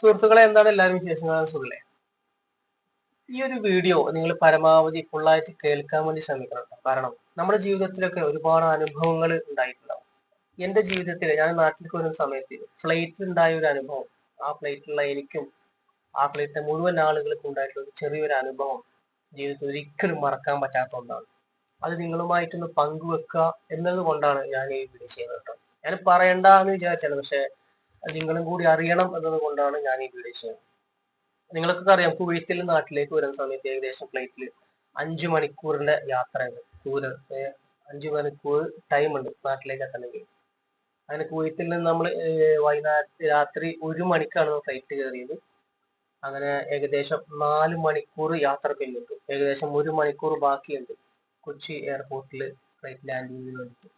സുഹൃത്തുക്കളെ എന്താണ് എല്ലാവരും വിശേഷങ്ങൾ? സുഖല്ലേ ഈ ഒരു വീഡിയോ നിങ്ങൾ പരമാവധി ഫുള്ളായിട്ട് കേൾക്കാൻ വേണ്ടി ശ്രമിക്കണം. കാരണം നമ്മുടെ ജീവിതത്തിലൊക്കെ ഒരുപാട് അനുഭവങ്ങൾ ഉണ്ടായിട്ടുണ്ടാവും. എന്റെ ജീവിതത്തിൽ ഞാൻ നാട്ടിലേക്ക് വരുന്ന സമയത്ത് ഫ്ലൈറ്റിൽ ഉണ്ടായ ഒരു അനുഭവം ആ ഫ്ലൈറ്റിലുള്ള എനിക്കും ആ ഫ്ലൈറ്റിലെ മുഴുവൻ ആളുകൾക്കും ഉണ്ടായിട്ടുള്ള ഒരു ചെറിയൊരു അനുഭവം ജീവിതത്തിൽ ഒരിക്കലും മറക്കാൻ പറ്റാത്ത ഒന്നാണ്. അത് നിങ്ങളുമായിട്ടൊന്ന് പങ്കുവെക്കുക എന്നത് കൊണ്ടാണ് ഞാൻ ഈ വീഡിയോ ചെയ്യുന്നത് കേട്ടോ. ഞാൻ പറയണ്ട എന്ന് വിചാരിച്ചാണ് പക്ഷെ നിങ്ങളും കൂടി അറിയണം എന്നതുകൊണ്ടാണ് ഞാൻ ഈ വീഡിയോ ചെയ്യുന്നത്. നിങ്ങൾക്കൊക്കെ അറിയാം കുവൈത്തിൽ നാട്ടിലേക്ക് വരുന്ന സമയത്ത് ഏകദേശം ഫ്ലൈറ്റിൽ അഞ്ചു മണിക്കൂറിന്റെ യാത്രയുണ്ട് ദൂരം അഞ്ചു മണിക്കൂർ ടൈം ഉണ്ട് നാട്ടിലേക്ക് എത്തണമെങ്കിൽ. അങ്ങനെ കുവൈത്തിൽ നിന്ന് നമ്മൾ വൈകുന്നേരം രാത്രി ഒരു മണിക്കാണ് ഫ്ലൈറ്റ് കയറിയത്. അങ്ങനെ ഏകദേശം നാല് മണിക്കൂർ യാത്ര പിന്നിട്ടു. ഏകദേശം ഒരു മണിക്കൂർ ബാക്കിയുണ്ട്. കൊച്ചി എയർപോർട്ടിൽ ഫ്ലൈറ്റ് ലാൻഡിങ്ങിന് വേണ്ടിയിട്ട്.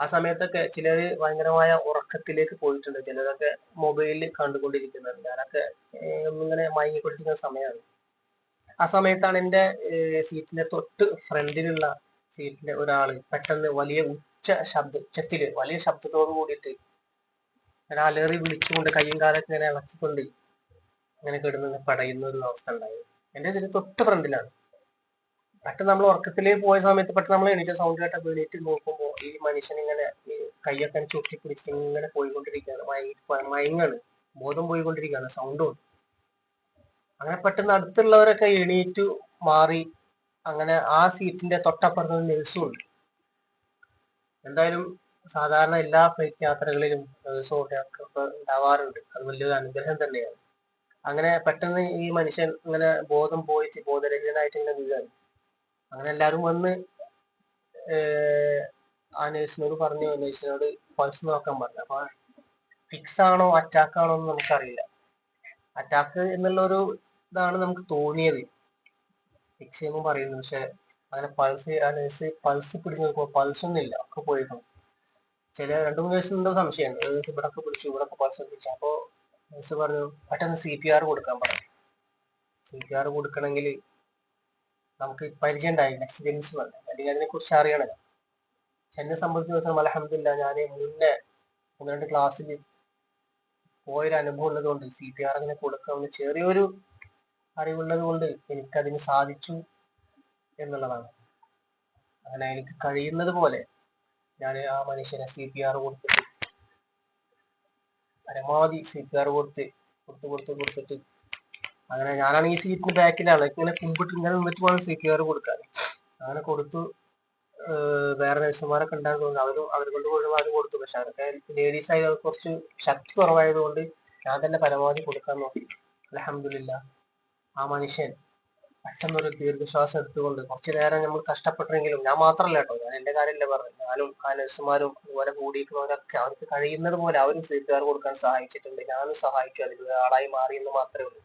ആ സമയത്തൊക്കെ ചിലര് ഭയങ്കരമായ ഉറക്കത്തിലേക്ക് പോയിട്ടുണ്ട്. ചിലരൊക്കെ മൊബൈലിൽ കണ്ടുകൊണ്ടിരിക്കുന്നുണ്ട്. ഞാനൊക്കെ ഇങ്ങനെ മയങ്ങിക്കൊണ്ടിരിക്കുന്ന സമയമാണ് ആ സമയത്താണ് എന്റെ സീറ്റിന്റെ തൊട്ട് ഫ്രണ്ടിലുള്ള സീറ്റിലെ ഒരാൾ പെട്ടെന്ന് വലിയ ഉച്ച ശബ്ദ ഉച്ചത്തിൽ വലിയ ശബ്ദത്തോട് കൂടിയിട്ട് ഞാൻ അലറി വിളിച്ചുകൊണ്ട് കയ്യും കാലൊക്കെ ഇങ്ങനെ ഇളക്കിക്കൊണ്ട് ഇങ്ങനെ കിടന്ന് പടയുന്ന ഒരു അവസ്ഥ ഉണ്ടായി. എന്റെ ഇതിന് തൊട്ട് ഫ്രണ്ടിലാണ്. പെട്ടെന്ന് നമ്മൾ ഉറക്കത്തിലേക്ക് പോയ സമയത്ത് പെട്ടെന്ന് നമ്മൾ എണീറ്റ സൗണ്ട് കേട്ട എണീറ്റ് നോക്കുമ്പോൾ ഈ മനുഷ്യൻ ഇങ്ങനെ ഈ കയ്യൊക്കെ ചുറ്റി പിടിച്ച് ഇങ്ങനെ പോയിക്കൊണ്ടിരിക്കുകയാണ് മയങ്ങി മയങ്ങാണ് ബോധം പോയിക്കൊണ്ടിരിക്കുകയാണ് സൗണ്ടും അങ്ങനെ പെട്ടെന്ന് അടുത്തുള്ളവരൊക്കെ എണീറ്റു മാറി അങ്ങനെ ആ സീറ്റിന്റെ തൊട്ടപ്പുറത്ത് നേഴ്സും ഉണ്ട്. എന്തായാലും സാധാരണ എല്ലാ ഫ്ലൈറ്റ് യാത്രകളിലും നഴ്സും ഒക്കെ ഉണ്ടാവാറുണ്ട്. അത് വലിയൊരു അനുഗ്രഹം തന്നെയാണ്. അങ്ങനെ പെട്ടെന്ന് ഈ മനുഷ്യൻ ഇങ്ങനെ ബോധം പോയിട്ട് ബോധരഹിതനായിട്ട് ഇങ്ങനെ വീഴാണ്. അങ്ങനെ എല്ലാരും വന്ന് ആ നേഴ്സിനോട് പറഞ്ഞു നേഴ്സിനോട് പൾസ് നോക്കാൻ പറഞ്ഞു. അപ്പൊ ഫിക്സ് ആണോ അറ്റാക്ക് ആണോ എന്ന് നമുക്കറിയില്ല. അറ്റാക്ക് എന്നുള്ള ഒരു ഇതാണ് നമുക്ക് തോന്നിയത്. ഫിക്സ് ചെയ്യുമ്പോൾ പറയുന്നു. പക്ഷെ അങ്ങനെ പൾസ് ആ നേഴ്സ് പൾസ് പിടിച്ച് നോക്കുമ്പോൾ പൾസ് ഒന്നും ഇല്ല ഒക്കെ പോയിരുന്നു ചില രണ്ടു മൂന്ന് ദിവസം എന്തോ സംശയമുണ്ട്. നേഴ്സ് ഇവിടെ ഒക്കെ പിടിച്ചു ഇവിടെ ഒക്കെ പൾസ് പിടിച്ചു. അപ്പോ നേഴ്സ് പറഞ്ഞു പെട്ടെന്ന് സി പി ആർ കൊടുക്കാൻ പറഞ്ഞു. സി പി ആർ കൊടുക്കണമെങ്കിൽ നമുക്ക് പരിചയം ഉണ്ടായിരുന്നു എക്സ്പീരിയൻസ് വേണ്ട അല്ലെങ്കിൽ അതിനെ കുറിച്ച് അറിയണം പക്ഷെ എന്നെ സംബന്ധിച്ചിടത്തോളം അലഹമില്ല ഞാൻ മുന്നേ ഒന്ന് രണ്ട് ക്ലാസ്സിൽ പോയൊരു അനുഭവം ഉള്ളത് കൊണ്ട് സി പി ആർ അങ്ങനെ കൊടുക്കാവുന്ന ചെറിയൊരു അറിവുള്ളത് കൊണ്ട് എനിക്കതിന് സാധിച്ചു എന്നുള്ളതാണ്. അങ്ങനെ എനിക്ക് കഴിയുന്നത് പോലെ ഞാൻ ആ മനുഷ്യനെ സി പി ആർ കൊടുത്തിട്ട് പരമാവധി സി പി ആർ കൊടുത്ത് കൊടുത്ത് കൊടുത്ത് കൊടുത്തിട്ട് അങ്ങനെ ഞാനാണെങ്കിൽ ഈ സീറ്റിന് ബാക്കിലാണ് ഇങ്ങനെ കുമ്പിട്ട് ഇങ്ങനെ നിന്നിട്ട് വേണം സെക്യൂർ കൊടുക്കാൻ. അങ്ങനെ കൊടുത്തു. വേറെ നഴ്സുമാരൊക്കെ ഉണ്ടായിരുന്നു. അവർ കൊണ്ട് മുഴുവൻ കൊടുത്തു. പക്ഷെ അവരൊക്കെ ലേഡീസ് ആയി കുറച്ച് ശക്തി കുറവായതുകൊണ്ട് ഞാൻ തന്നെ പരമാവധി കൊടുക്കാൻ നോക്കി. അലഹമില്ല ആ മനുഷ്യൻ പെട്ടെന്നൊരു ദീർഘശ്വാസം എടുത്തുകൊണ്ട് കുറച്ചു നേരം നമ്മൾ കഷ്ടപ്പെട്ടെങ്കിലും ഞാൻ മാത്രമല്ല കേട്ടോ. ഞാൻ എന്റെ കാര്യമല്ല പറഞ്ഞു ഞാനും ആ നഴ്സുമാരും അതുപോലെ കൂടിയിരിക്കുന്നവരൊക്കെ അവർക്ക് കഴിയുന്നത് പോലെ അവരും സി പി കൊടുക്കാൻ സഹായിച്ചിട്ടുണ്ട്. ഞാനും സഹായിക്കും. അതിൽ ഒരാളായി മാറി എന്ന് മാത്രമേ ഉള്ളൂ.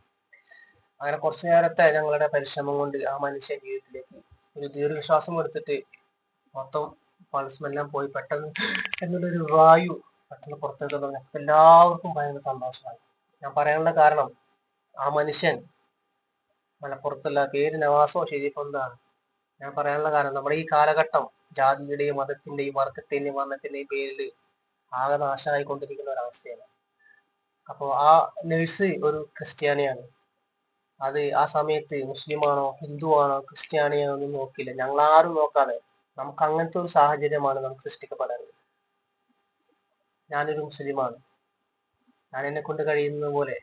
അങ്ങനെ കുറച്ചു നേരത്തെ ഞങ്ങളുടെ പരിശ്രമം കൊണ്ട് ആ മനുഷ്യ ജീവിതത്തിലേക്ക് ഒരു ദീർഘശ്വാസം എടുത്തിട്ട് മൊത്തം പൾസുമെല്ലാം പോയി പെട്ടെന്ന് എന്നുള്ളൊരു വായു പെട്ടെന്ന് പുറത്തേക്ക് തുടങ്ങി എല്ലാവർക്കും ഭയങ്കര സന്തോഷമായി. ഞാൻ പറയാനുള്ള കാരണം ആ മനുഷ്യൻ മലപ്പുറത്തുള്ള പേര് നവാസോ ഷെരീഫ് എന്താണ് ഞാൻ പറയാനുള്ള കാരണം നമ്മുടെ ഈ കാലഘട്ടം ജാതിയുടെയും മതത്തിന്റെയും വർഗത്തിന്റെയും വർണത്തിന്റെയും പേരിൽ ആകെ നാശമായിക്കൊണ്ടിരിക്കുന്ന ഒരവസ്ഥയാണ്. അപ്പോൾ ആ നേഴ്സ് ഒരു ക്രിസ്ത്യാനിയാണ്. അത് ആ സമയത്ത് മുസ്ലിമാണോ ഹിന്ദുവാണോ ക്രിസ്ത്യാനിയാണോ ഒന്നും നോക്കില്ല ഞങ്ങൾ ആരും നോക്കാതെ നമുക്ക് അങ്ങനത്തെ ഒരു സാഹചര്യമാണ് നമുക്ക് സൃഷ്ടിക്കപ്പെടാറ് ഞാനൊരു മുസ്ലിമാണ്. ഞാൻ എന്നെ കൊണ്ട് കഴിയുന്നത് പോലെ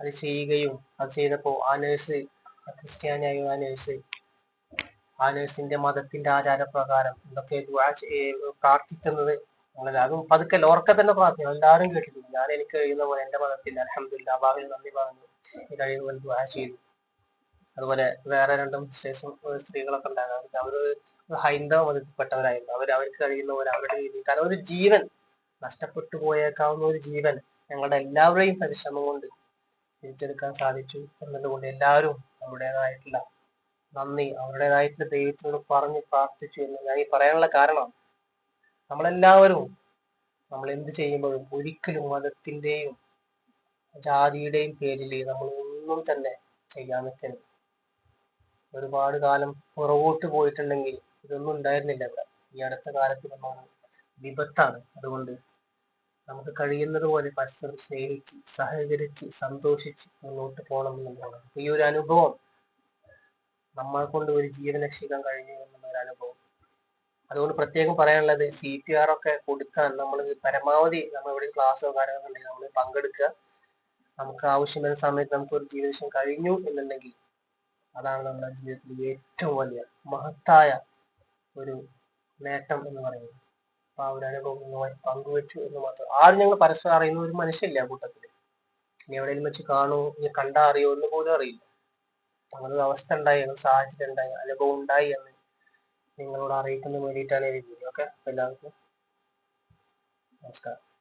അത് ചെയ്യുകയും അത് ചെയ്തപ്പോൾ ആ നേഴ്സ് ക്രിസ്ത്യാനിയായ ആ നേഴ്സ് ആ നേഴ്സിന്റെ മതത്തിന്റെ ആചാരപ്രകാരം എന്തൊക്കെ പ്രാർത്ഥിക്കുന്നത് അതും പതുക്കെ ഓർക്കെ തന്നെ പ്രാർത്ഥിക്കണം. എല്ലാവരും കേട്ടിട്ടുണ്ട്. ഞാൻ എനിക്ക് കഴിയുന്ന പോലെ എന്റെ മതത്തിൽ അലഹമില്ല ഭാവിയിൽ നന്ദി പറഞ്ഞു പോലെ ദുആ ചെയ്തു. അതുപോലെ വേറെ രണ്ടും സ്റ്റേഷൻ സ്ത്രീകളൊക്കെ ഉണ്ടായിരുന്നു അവർ ഹൈന്ദവ മതത്തിൽപ്പെട്ടവരായിരുന്നു. അവർ അവർക്ക് കഴിയുന്ന പോലെ അവരുടെ രീതിയിൽ കാരണം ഒരു ജീവൻ നഷ്ടപ്പെട്ടു പോയേക്കാവുന്ന ഒരു ജീവൻ ഞങ്ങളുടെ എല്ലാവരുടെയും പരിശ്രമം കൊണ്ട് തിരിച്ചെടുക്കാൻ സാധിച്ചു എന്നതുകൊണ്ട് എല്ലാവരും അവരുടേതായിട്ടുള്ള നന്ദി അവരുടേതായിട്ടുള്ള ദൈവത്തോട് പറഞ്ഞ് പ്രാർത്ഥിച്ചു എന്ന് ഞാൻ ഈ പറയാനുള്ള കാരണം നമ്മളെല്ലാവരും നമ്മൾ എന്ത് ചെയ്യുമ്പോഴും ഒരിക്കലും മതത്തിന്റെയും ജാതിയുടെയും പേരിൽ നമ്മൾ ഒന്നും തന്നെ ചെയ്യാൻ നിൽക്കരുത്. ഒരുപാട് കാലം പുറകോട്ട് പോയിട്ടുണ്ടെങ്കിൽ ഇതൊന്നും ഉണ്ടായിരുന്നില്ല ഇവിടെ. ഈ അടുത്ത കാലത്ത് നമ്മൾ വിപത്താണ്. അതുകൊണ്ട് നമുക്ക് കഴിയുന്നത് പോലെ പരസ്പരം സ്നേഹിച്ച് സഹകരിച്ച് സന്തോഷിച്ച് മുന്നോട്ട് പോകണം എന്നുള്ളതാണ്. അപ്പൊ ഈ ഒരു അനുഭവം നമ്മളെ കൊണ്ട് ഒരു ജീവൻ രക്ഷിക്കാൻ കഴിഞ്ഞു എന്നുള്ള ഒരു അനുഭവം. അതുകൊണ്ട് പ്രത്യേകം പറയാനുള്ളത് സി പി ആർ ഒക്കെ കൊടുക്കാൻ നമ്മൾ പരമാവധി നമ്മൾ എവിടെ ക്ലാസ്സോ കാര്യങ്ങളോ ഉണ്ടെങ്കിൽ നമ്മൾ പങ്കെടുക്കുക. നമുക്ക് ആവശ്യമുള്ള സമയത്ത് നമുക്ക് ഒരു ജീവിതം കഴിഞ്ഞു എന്നുണ്ടെങ്കിൽ അതാണ് നമ്മുടെ ജീവിതത്തിൽ ഏറ്റവും വലിയ മഹത്തായ ഒരു നേട്ടം എന്ന് പറയുന്നത്. അപ്പൊ ആ ഒരു അനുഭവം നിങ്ങളുമായി പങ്കുവെച്ചു എന്ന് മാത്രം. ആരും ഞങ്ങൾ പരസ്പരം അറിയുന്ന ഒരു മനുഷ്യല്ല കൂട്ടത്തിൽ. ഇനി എവിടെയെങ്കിലും വെച്ച് കാണൂ ഇനി കണ്ടാ അറിയോ എന്ന് പോലും അറിയില്ല. അങ്ങനെ ഒരു അവസ്ഥ ഉണ്ടായി അങ്ങനെ സാഹചര്യം ഉണ്ടായി അനുഭവം ഉണ്ടായി എന്ന് നിങ്ങളോട് അറിയിക്കുന്നതിന് വേണ്ടിയിട്ടാണ് ഈ വീഡിയോ ഓക്കെ? എല്ലാവർക്കും നമസ്കാരം.